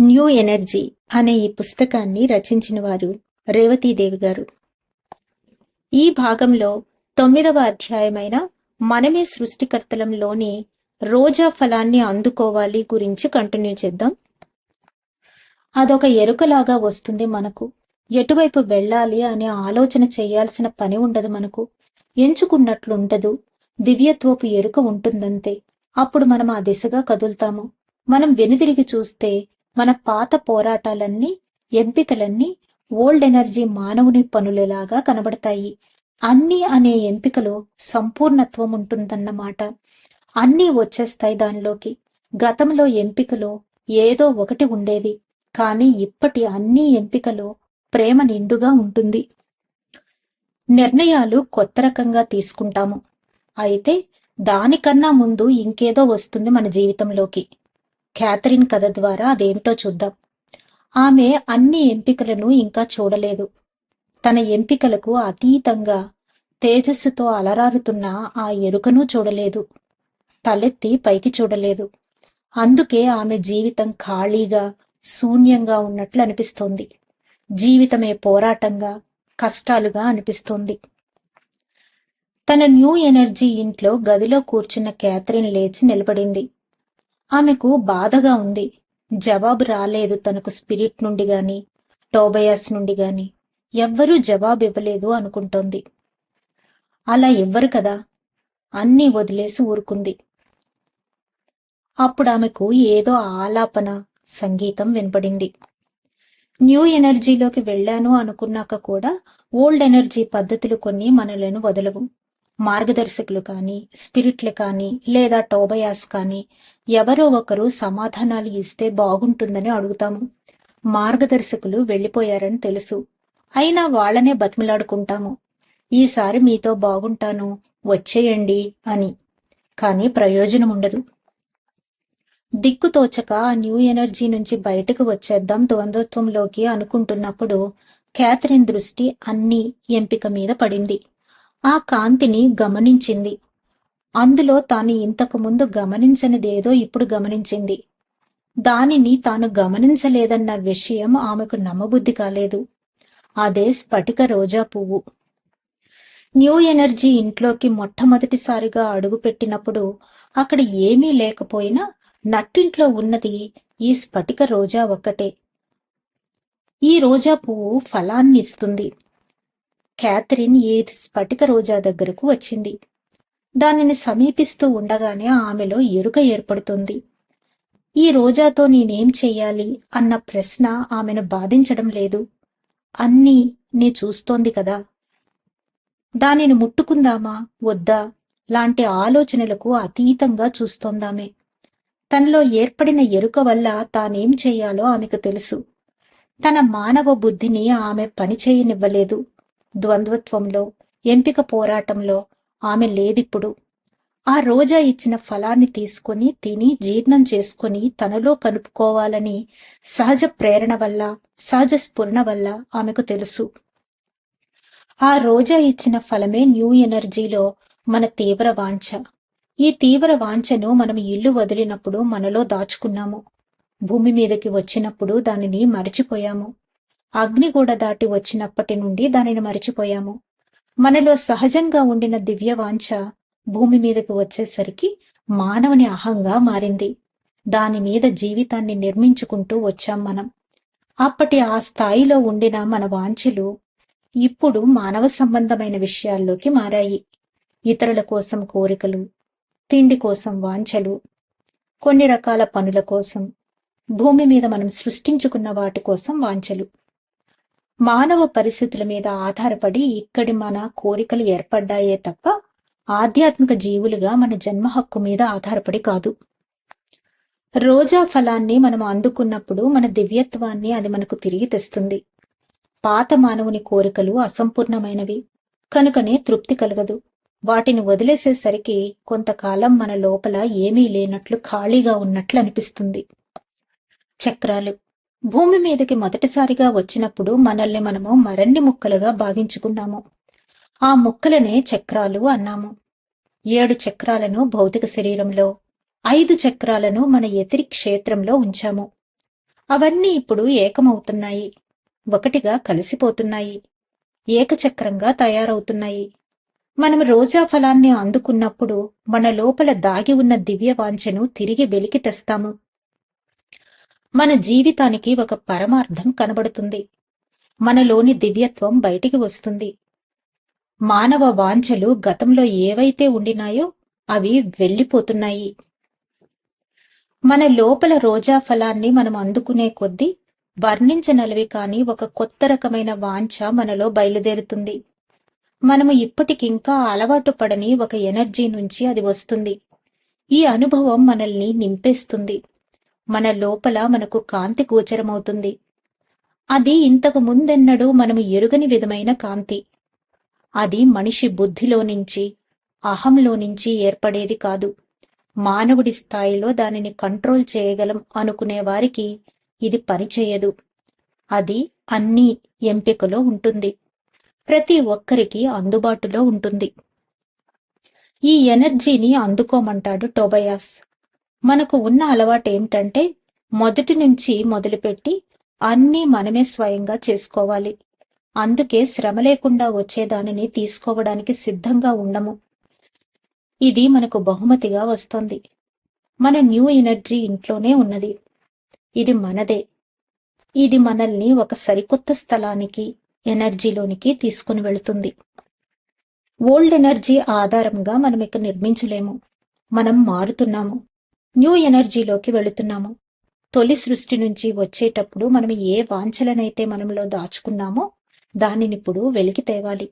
New energy అనే ఈ పుస్తకాన్ని రచించిన వారు రేవతీదేవి గారు. ఈ భాగంలో తొమ్మిదవ అధ్యాయమైన మనమే సృష్టికర్తలంలోని రోజా ఫలాన్ని అందుకోవాలి గురించి కంటిన్యూ చేద్దాం. అదొక ఎరుకలాగా వస్తుంది మనకు. ఎటువైపు వెళ్ళాలి అనే ఆలోచన చేయాల్సిన పని ఉండదు మనకు. ఎంచుకున్నట్లుండదు. దివ్యత్వపు ఎరుక ఉంటుందంతే. అప్పుడు మనం ఆ దిశగా కదులుతాము. మనం వెనుదిరిగి చూస్తే మన పాత పోరాటాలన్నీ ఎంపికలన్నీ ఓల్డ్ ఎనర్జీ మానవుని పనులలాగా కనబడతాయి. అన్ని అనే ఎంపికలో సంపూర్ణత్వం ఉంటుందన్నమాట. అన్నీ వచ్చేస్తాయి దానిలోకి. గతంలో ఎంపికలో ఏదో ఒకటి ఉండేది. కానీ ఇప్పటి అన్ని ఎంపికలో ప్రేమ నిండుగా ఉంటుంది. నిర్ణయాలు కొత్త రకంగా తీసుకుంటాము. అయితే దానికన్నా ముందు ఇంకేదో వస్తుంది మన జీవితంలోకి. క్యాథరిన్ కథ ద్వారా అదేమిటో చూద్దాం. ఆమె అన్ని ఎంపికలను ఇంకా చూడలేదు. తన ఎంపికలకు అతీతంగా తేజస్సుతో అలరారుతున్న ఆ ఎరుకను చూడలేదు. తలెత్తి పైకి చూడలేదు. అందుకే ఆమె జీవితం ఖాళీగా శూన్యంగా ఉన్నట్లు అనిపిస్తోంది. జీవితమే పోరాటంగా కష్టాలుగా అనిపిస్తోంది. తన న్యూ ఎనర్జీ ఇంట్లో గదిలో కూర్చున్న క్యాథరిన్ లేచి నిలబడింది. ఆమెకు బాధగా ఉంది. జవాబు రాలేదు తనకు స్పిరిట్ నుండి గాని టోబయాస్ నుండి గాని. ఎవ్వరూ జవాబు ఇవ్వలేదు అనుకుంటోంది. అలా ఎవ్వరు కదా? అన్నీ వదిలేసి ఊరుకుంది. అప్పుడు ఆమెకు ఏదో ఆలాపన సంగీతం వినపడింది. న్యూ ఎనర్జీలోకి వెళ్ళాను అనుకున్నాక కూడా ఓల్డ్ ఎనర్జీ పద్ధతులు కొన్ని మనలను వదలవు. మార్గదర్శకులు కానీ స్పిరిట్లు కానీ లేదా టోబయాస్ కానీ ఎవరో ఒకరు సమాధానాలు ఇస్తే బాగుంటుందని అడుగుతాము. మార్గదర్శకులు వెళ్ళిపోయారని తెలుసు. అయినా వాళ్ళనే బతిమిలాడుకుంటాము. ఈసారి మీతో బాగుంటాను వచ్చేయండి అని. కానీ ప్రయోజనం ఉండదు. దిక్కుతోచక ఆ న్యూ ఎనర్జీ నుంచి బయటకు వచ్చేద్దాం ద్వంద్వత్వంలోకి అనుకుంటున్నప్పుడు క్యాథరిన్ దృష్టి అన్ని ఎంపిక మీద పడింది. ఆ కాంతిని గమనించింది. అందులో తాను ఇంతకు ముందు గమనించనిదేదో ఇప్పుడు గమనించింది. దానిని తాను గమనించలేదన్న విషయం ఆమెకు నమ్మబుద్ధి కాలేదు. అదే స్ఫటిక రోజా పువ్వు. న్యూ ఎనర్జీ ఇంట్లోకి మొట్టమొదటిసారిగా అడుగుపెట్టినప్పుడు అక్కడ ఏమీ లేకపోయినా నట్టింట్లో ఉన్నది ఈ స్ఫటిక రోజా ఒక్కటే. ఈ రోజా పువ్వు ఫలాన్ని ఇస్తుంది క్యాథరిన్ ఈ స్ఫటిక రోజా దగ్గరకు వచ్చింది. దానిని సమీపిస్తూ ఉండగానే ఆమెలో ఎరుక ఏర్పడుతుంది. ఈ రోజాతో నేనేం చెయ్యాలి? అన్న ప్రశ్న ఆమెను బాధించడం లేదు. అన్నీ నీ చూస్తోంది కదా. దానిని ముట్టుకుందామా? వద్దా? లాంటి ఆలోచనలకు అతీతంగా చూస్తోందామే. తనలో ఏర్పడిన ఎరుక వల్ల తానేం చేయాలో ఆమెకు తెలుసు. తన మానవ బుద్ధిని ఆమె పనిచేయనివ్వలేదు. ద్వంద్వత్వంలో ఎంపిక పోరాటంలో ఆమె లేదిప్పుడు. ఆ రోజా ఇచ్చిన ఫలాన్ని తీసుకొని తిని జీర్ణం చేసుకొని తనలో కలుపుకోవాలని సహజ ప్రేరణ వల్ల సహజ స్ఫురణ వల్ల ఆమెకు తెలుసు. ఆ రోజా ఇచ్చిన ఫలమే న్యూ ఎనర్జీలో మన తీవ్ర వాంఛ. ఈ తీవ్ర వాంఛను మనం ఇల్లు వదిలినప్పుడు మనలో దాచుకున్నాము. భూమి మీదకి వచ్చినప్పుడు దానిని మరిచిపోయాము. అగ్నిగూడ దాటి వచ్చినప్పటి నుండి దానిని మరిచిపోయాము. మనలో సహజంగా ఉండిన దివ్య వాంఛ భూమి మీదకి వచ్చేసరికి మానవుని అహంగా మారింది. దాని మీద జీవితాన్ని నిర్మించుకుంటూ వచ్చాం మనం. అప్పటి ఆ స్థాయిలో ఉండిన మన వాంఛలు ఇప్పుడు మానవ సంబంధమైన విషయాల్లోకి మారాయి. ఇతరుల కోసం కోరికలు తిండి కోసం వాంఛలు కొన్ని రకాల పనుల కోసం భూమి మీద మనం సృష్టించుకున్న వాటి కోసం వాంఛలు. మానవ పరిస్థితుల మీద ఆధారపడి ఇక్కడి మన కోరికలు ఏర్పడ్డాయే తప్ప ఆధ్యాత్మిక జీవులుగా మన జన్మ హక్కు మీద ఆధారపడి కాదు. రోజా ఫలాన్ని మనం అందుకున్నప్పుడు మన దివ్యత్వాన్ని అది మనకు తిరిగి తెస్తుంది. పాత మానవుని కోరికలు అసంపూర్ణమైనవి. కనుకనే తృప్తి కలగదు. వాటిని వదిలేసేసరికి కొంతకాలం మన లోపల ఏమీ లేనట్లు ఖాళీగా ఉన్నట్లు అనిపిస్తుంది. చక్రాలు భూమి మీదకి మొదటిసారిగా వచ్చినప్పుడు మనల్ని మనము మరన్ని ముక్కలుగా భావించుకున్నాము ఆ ముక్కలనే చక్రాలు అన్నాము. ఏడు చక్రాలను భౌతిక శరీరంలో ఐదు చక్రాలను మన ఎతిరి క్షేత్రంలో ఉంచాము. అవన్నీ ఇప్పుడు ఏకమవుతున్నాయి. ఒకటిగా కలిసిపోతున్నాయి. ఏకచక్రంగా తయారవుతున్నాయి. మనం రోజా ఫలాన్ని అందుకున్నప్పుడు మన లోపల దాగి ఉన్న దివ్య వాంఛను తిరిగి వెలికి తెస్తాము. మన జీవితానికి ఒక పరమార్థం కనబడుతుంది. మనలోని దివ్యత్వం బయటికి వస్తుంది. మానవ వాంఛలు గతంలో ఏవైతే ఉండినాయో అవి వెళ్ళిపోతున్నాయి. మన లోపల రోజా ఫలాన్ని మనం అందుకునే కొద్దీ వర్ణించనలవి కాని ఒక కొత్త రకమైన వాంఛ మనలో బయలుదేరుతుంది. మనము ఇప్పటికింకా అలవాటు పడని ఒక ఎనర్జీ నుంచి అది వస్తుంది. ఈ అనుభవం మనల్ని నింపేస్తుంది. మన లోపల మనకు కాంతి గోచరమవుతుంది. అది ఇంతకు ముందెన్నడూ మనము ఎరుగని విధమైన కాంతి. అది మనిషి బుద్ధిలో నుంచి అహంలో నుంచి ఏర్పడేది కాదు. మానవుడి స్థాయిలో దానిని కంట్రోల్ చేయగలం అనుకునే వారికి ఇది పనిచేయదు అది అన్ని ఎంపికలో ఉంటుంది. ప్రతి ఒక్కరికి అందుబాటులో ఉంటుంది. ఈ ఎనర్జీని అందుకోమంటాడు టోబయాస్. మనకు ఉన్న అలవాటు ఏమిటంటే మొదటి నుంచి మొదలుపెట్టి అన్నీ మనమే స్వయంగా చేసుకోవాలి. అందుకే శ్రమ లేకుండా వచ్చేదానిని తీసుకోవడానికి సిద్ధంగా ఉండము. ఇది మనకు బహుమతిగా వస్తుంది. మన న్యూ ఎనర్జీ ఇంట్లోనే ఉన్నది. ఇది మనదే. ఇది మనల్ని ఒక సరికొత్త స్థలానికి ఎనర్జీలోనికి తీసుకుని వెళుతుంది. ఓల్డ్ ఎనర్జీ ఆధారంగా మనం ఇక నిర్మించలేము. మనం మారుతున్నాము. న్యూ ఎనర్జీలోకి వెళుతున్నాము. తొలి సృష్టి నుంచి వచ్చేటప్పుడు మనం ఏ వాంఛలనైతే మనలో దాచుకున్నామో దానినిప్పుడు వెలికి తేవాలి.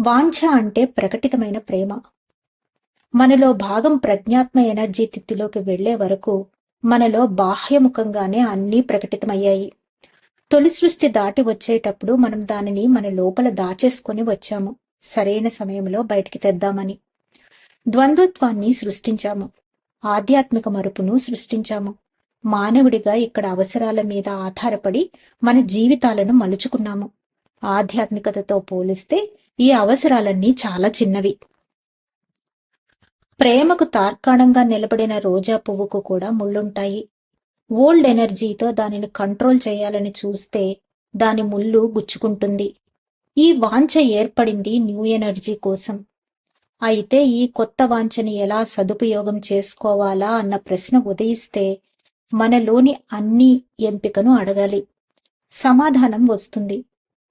వాంఛ అంటే ప్రకటితమైన ప్రేమ. మనలో భాగం ప్రజ్ఞాత్మ ఎనర్జీ తిత్తిలోకి వెళ్ళే వరకు మనలో బాహ్యముఖంగానే అన్నీ ప్రకటితమయ్యాయి. తొలి సృష్టి దాటి వచ్చేటప్పుడు మనం దానిని మన లోపల దాచేసుకొని వచ్చాము. సరైన సమయంలో బయటికి తెద్దామని. ద్వంద్వత్వాన్ని సృష్టించాము. ఆధ్యాత్మిక మరుపును సృష్టించాము. మానవుడిగా ఇక్కడ అవసరాల మీద ఆధారపడి మన జీవితాలను మలుచుకున్నాము. ఆధ్యాత్మికతతో పోలిస్తే ఈ అవసరాలన్నీ చాలా చిన్నవి. ప్రేమకు తార్కాణంగా నిలబడిన రోజా పువ్వుకు కూడా ముళ్ళుంటాయి. ఓల్డ్ ఎనర్జీతో దానిని కంట్రోల్ చేయాలని చూస్తే దాని ముళ్ళు గుచ్చుకుంటుంది. ఈ వాంఛ ఏర్పడింది న్యూ ఎనర్జీ కోసం. అయితే ఈ కొత్త వాంఛని ఎలా సదుపయోగం చేసుకోవాలా అన్న ప్రశ్న ఉదయిస్తే మనలోని అన్ని ఎంపికను అడగాలి. సమాధానం వస్తుంది.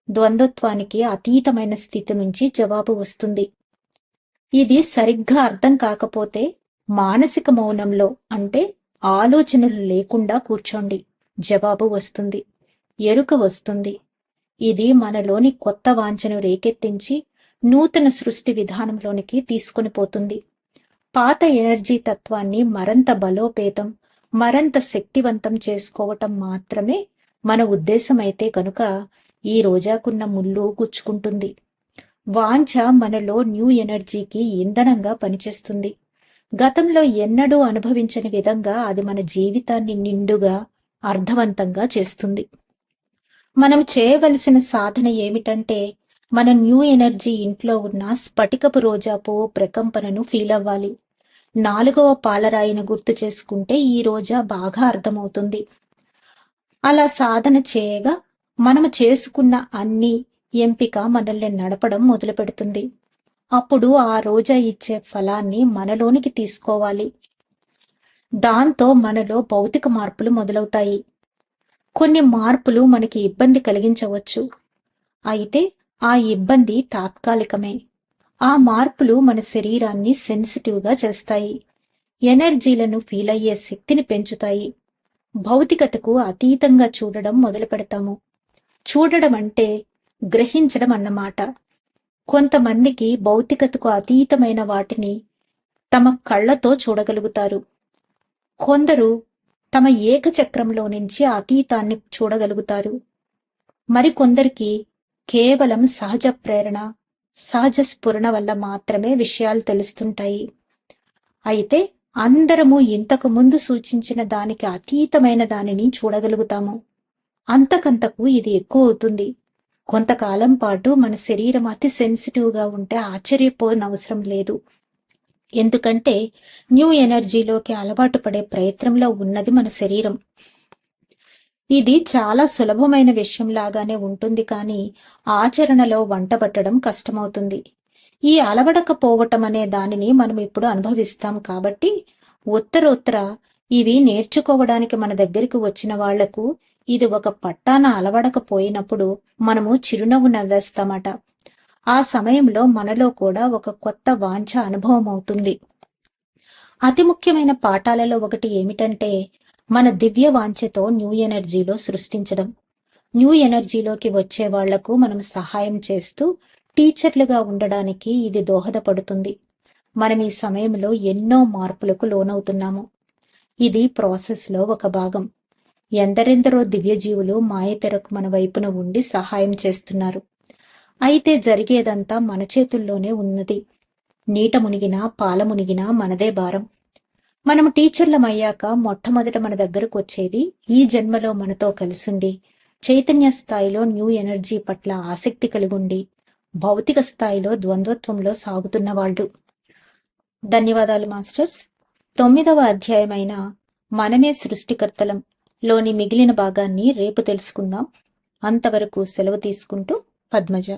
ద్వంద్వత్వానికి అతీతమైన స్థితి నుంచి జవాబు వస్తుంది. ఇది సరిగ్గా అర్థం కాకపోతే మానసిక మౌనంలో అంటే ఆలోచనలు లేకుండా కూర్చోండి. జవాబు వస్తుంది. ఎరుక వస్తుంది. ఇది మనలోని కొత్త వాంఛను రేకెత్తించి నూతన సృష్టి విధానంలోనికి తీసుకొని పోతుంది. పాత ఎనర్జీ తత్వాన్ని మరంత బలోపేతం మరంత శక్తివంతం చేసుకోవటం మాత్రమే మన ఉద్దేశమైతే కనుక ఈ రోజాకున్న ముళ్ళు గుచ్చుకుంటుంది. వాంఛ మనలో న్యూ ఎనర్జీకి ఇంధనంగా పనిచేస్తుంది. గతంలో ఎన్నడూ అనుభవించని విధంగా అది మన జీవితాన్ని నిండుగా అర్థవంతంగా చేస్తుంది. మనం చేయవలసిన సాధన ఏమిటంటే మన న్యూ ఎనర్జీ ఇంట్లో ఉన్న స్ఫటికపు రోజా పువ్వు ప్రకంపనను ఫీల్ అవ్వాలి. నాలుగవ పాలరాయిని గుర్తు చేసుకుంటే ఈ రోజా బాగా అర్థమవుతుంది. అలా సాధన చేయగా మనము చేసుకున్న అన్ని ఎంపిక మనల్ని నడపడం మొదలు పెడుతుంది అప్పుడు ఆ రోజా ఇచ్చే ఫలాన్ని మనలోనికి తీసుకోవాలి. దాంతో మనలో భౌతిక మార్పులు మొదలవుతాయి. కొన్ని మార్పులు మనకి ఇబ్బంది కలిగించవచ్చు. అయితే ఆ ఇబ్బంది తాత్కాలికమే. ఆ మార్పులు మన శరీరాన్ని సెన్సిటివ్గా చేస్తాయి. ఎనర్జీలను ఫీల్ అయ్యే శక్తిని పెంచుతాయి. భౌతికతకు అతీతంగా చూడడం మొదలు పెడతాము చూడడం అంటే గ్రహించడం అన్నమాట. కొంతమందికి భౌతికతకు అతీతమైన వాటిని తమ కళ్ళతో చూడగలుగుతారు. కొందరు తమ ఏకచక్రంలో నుంచి అతీతాన్ని చూడగలుగుతారు. మరికొందరికి కేవలం సహజ ప్రేరణ సహజ స్ఫురణ వల్ల మాత్రమే విషయాలు తెలుస్తుంటాయి. అయితే అందరము ఇంతకు ముందు సూచించిన దానికి అతీతమైన దానిని చూడగలుగుతాము. అంతకంతకు ఇది ఎక్కువ అవుతుంది. కొంతకాలం పాటు మన శరీరం అతి సెన్సిటివ్గా ఉంటే ఆశ్చర్యపోనవసరం లేదు. ఎందుకంటే న్యూ ఎనర్జీలోకి అలవాటు పడే ప్రయత్నంలో ఉన్నది మన శరీరం. ఇది చాలా సులభమైన విషయం లాగానే ఉంటుంది కానీ ఆచరణలో వంట పట్టడం కష్టమవుతుంది. ఈ అలవడకపోవటం అనే దానిని మనం ఇప్పుడు అనుభవిస్తాం కాబట్టి ఉత్తరోత్తర ఇవి నేర్చుకోవడానికి మన దగ్గరికి వచ్చిన వాళ్ళకు ఇది ఒక పట్టాన అలవడకపోయినప్పుడు మనము చిరునవ్వు నవ్వేస్తామట. ఆ సమయంలో మనలో కూడా ఒక కొత్త వాంఛ అనుభవం అవుతుంది అతి ముఖ్యమైన పాఠాలలో ఒకటి ఏమిటంటే మన దివ్య వాంఛతో న్యూ ఎనర్జీలో సృష్టించడం. న్యూ ఎనర్జీలోకి వచ్చే వాళ్ళకు మనం సహాయం చేస్తూ టీచర్లుగా ఉండడానికి ఇది దోహదపడుతుంది. మనం ఈ సమయంలో ఎన్నో మార్పులకు లోనవుతున్నాము. ఇది ప్రాసెస్లో ఒక భాగం. ఎందరెందరో దివ్యజీవులు మాయతెరకు మన వైపున ఉండి సహాయం చేస్తున్నారు. అయితే జరిగేదంతా మన చేతుల్లోనే ఉన్నది. నీట మునిగినా పాల మునిగినా మనదే భారం. మనం టీచర్లమయ్యాక మొట్టమొదట మన దగ్గరకు వచ్చేది ఈ జన్మలో మనతో కలిసుండి చైతన్య స్థాయిలో న్యూ ఎనర్జీ పట్ల ఆసక్తి కలిగుండి భౌతిక స్థాయిలో ద్వంద్వత్వంలో సాగుతున్న వాళ్ళు. ధన్యవాదాలు మాస్టర్స్. తొమ్మిదవ అధ్యాయమైన మనమే సృష్టికర్తలం లోని మిగిలిన భాగాన్ని రేపు తెలుసుకుందాం. అంతవరకు సెలవు తీసుకుంటూ పద్మజ.